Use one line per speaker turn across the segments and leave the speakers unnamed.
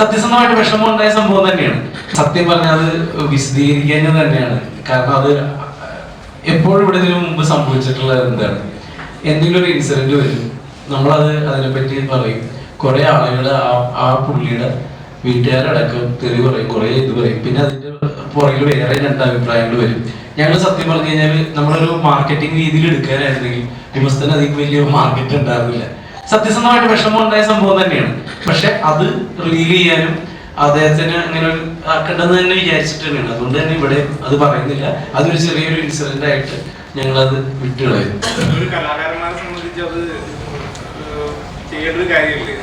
സത്യസന്ധമായിട്ട് വിഷമം ഉണ്ടായ സംഭവം തന്നെയാണ്. സത്യം പറഞ്ഞാൽ അത് വിശദീകരിക്കാൻ തന്നെയാണ്. കാരണം അത് എപ്പോഴും ഇവിടെ മുമ്പ് സംഭവിച്ചിട്ടുള്ളത് എന്താണ്? എന്തെങ്കിലും ഒരു ഇൻസിഡന്റ് വരും. നമ്മളത് അതിനെപ്പറ്റി പറയും. കുറെ ആളുകൾ ആ ആ പുള്ളിയുടെ വീട്ടുകാരടക്കം തെറി പറയും കുറെ ഇത് പറയും. പിന്നെ അതിന്റെ പുറകിൽ വേറെ രണ്ട് അഭിപ്രായങ്ങൾ വരും. ഞങ്ങൾ സത്യം പറഞ്ഞു കഴിഞ്ഞാൽ നമ്മളൊരു മാർക്കറ്റിംഗ് രീതിയിൽ എടുക്കാനായിരുന്നെങ്കിൽ വിമസ്തന് അധികം വലിയ മാർക്കറ്റ് ഉണ്ടാവില്ല സത്യസന്ധമായിട്ട് വിഷമം ഉണ്ടായ സംഭവം തന്നെയാണ്. പക്ഷെ അത് റിലീവ് ചെയ്യാനും അദ്ദേഹത്തിന് അങ്ങനെ ഒരു ആക്കേണ്ടത് തന്നെ വിചാരിച്ചിട്ട് തന്നെയാണ്. അതുകൊണ്ട് തന്നെ ഇവിടെ അത് പറയുന്നില്ല. അതൊരു ചെറിയൊരു ഇൻസിഡന്റ് ആയിട്ട് ഞങ്ങൾ അത് വിട്ടുകളയും
ഒരു കലാകാരന്മാരെ സംബന്ധിച്ച് അത് ഏഹ്, ചെയ്യേണ്ട ഒരു കാര്യമില്ലേ?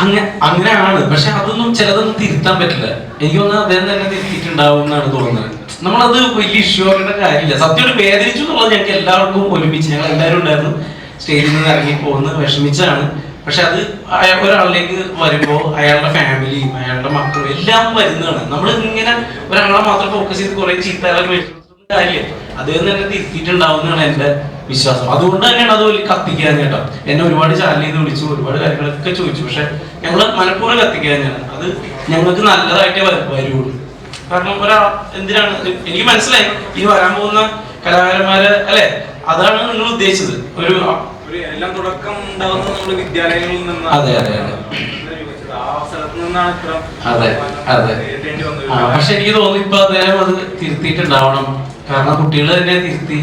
അങ്ങനെ അങ്ങനെയാണ്. പക്ഷെ അതൊന്നും ചിലതൊന്നും തിരുത്താൻ പറ്റില്ല. എനിക്ക് തോന്നുന്നത് അദ്ദേഹം തന്നെ തിരുത്തിയിട്ടുണ്ടാവും എന്നാണ് തോന്നുന്നത്. നമ്മളത് വലിയ ഇഷ്യൂ ആക്കേണ്ട കാര്യമില്ല. സത്യം ഒരു വേദനിച്ചു എന്നുള്ളത് ഞങ്ങൾക്ക് എല്ലാവർക്കും ഒരുമിച്ച്. ഞങ്ങൾ എല്ലാവരും ഉണ്ടായിരുന്നു. സ്റ്റേജിൽ നിന്ന് ഇറങ്ങി പോകുന്നത് വിഷമിച്ചാണ്. പക്ഷെ അത് ഒരാളിലേക്ക് വരുമ്പോൾ അയാളുടെ ഫാമിലിയും അയാളുടെ മക്കളും എല്ലാം വരുന്നതാണ്. നമ്മൾ ഇങ്ങനെ ഒരാളെ മാത്രം ഫോക്കസ് ചെയ്ത് കുറെ ചീത്തകളൊക്കെ കാര്യമില്ല? അദ്ദേഹം തന്നെ തിരുത്തിയിട്ടുണ്ടാവുന്നതാണ് എന്റെ വിശ്വാസം. അതുകൊണ്ട് തന്നെയാണ് അത് കത്തിക്കാൻ കേട്ടോ. എന്നെ ഒരുപാട് ചാനൽ ചെയ്ത് വിളിച്ചു ഒരുപാട് കാര്യങ്ങളൊക്കെ ചോദിച്ചു. പക്ഷെ ഞങ്ങൾ മനഃപൂർവം കത്തിക്കാൻ ഞാൻ അത് ഞങ്ങൾക്ക് നല്ലതായിട്ടേ വര- വരുള്ളൂ. കാരണം ഒരാ എന്തിനാണ്? എനിക്ക് മനസ്സിലായി. ഇനി വരാൻ പോകുന്ന കലാകാരന്മാരെ അല്ലെ? അതാണ് നിങ്ങൾ ഉദ്ദേശിച്ചത്. ഒരു
എല്ലാം തുടക്കം ഉണ്ടാകുന്നത് നമ്മുടെ വിദ്യാലയങ്ങളിൽ നിന്നാണ്
അതെ, അതെ, അതെ. അതെ അതെ. പക്ഷെ എനിക്ക് തോന്നുന്നു ഇപ്പൊ അദ്ദേഹം അത് തിരുത്തിയിട്ടുണ്ടാവണം. കാരണം കുട്ടികൾ തന്നെ തിരുത്തി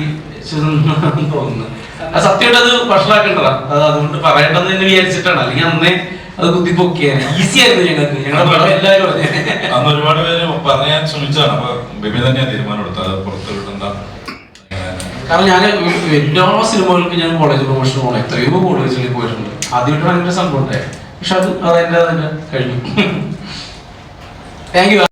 തോന്നുന്നു സത്യമായിട്ട് അത് വഷളാക്കേണ്ടതാ. അത് അതുകൊണ്ട് പറയേണ്ടെന്ന് തന്നെ വിചാരിച്ചിട്ടാണ്. അല്ലെങ്കിൽ അന്നേ അത് കുത്തിപ്പൊക്കിയാണ് ഈസി ആയിരുന്നു ഞങ്ങൾക്ക്. ഞങ്ങളുടെ പടം എല്ലാവരും
അന്ന് ഒരുപാട് പേര് പറയാൻ ശ്രമിച്ചതാണ്. അപ്പൊ ബിബി തന്നെയാണ് തീരുമാനം എടുത്തത്. പുറത്ത്
കാരണം ഞാൻ എല്ലാ സിനിമകൾക്കും ഞാൻ കോളേജ് പ്രൊമോഷൻ പോകണം എത്രയോ കോളേജുകളിൽ പോയിട്ടുണ്ട്. ആദ്യമായിട്ട് ഭയങ്കര സംഭവം ഉണ്ടായി. പക്ഷെ അത് അതെന്റെ തന്നെ കഴിഞ്ഞു. Thank you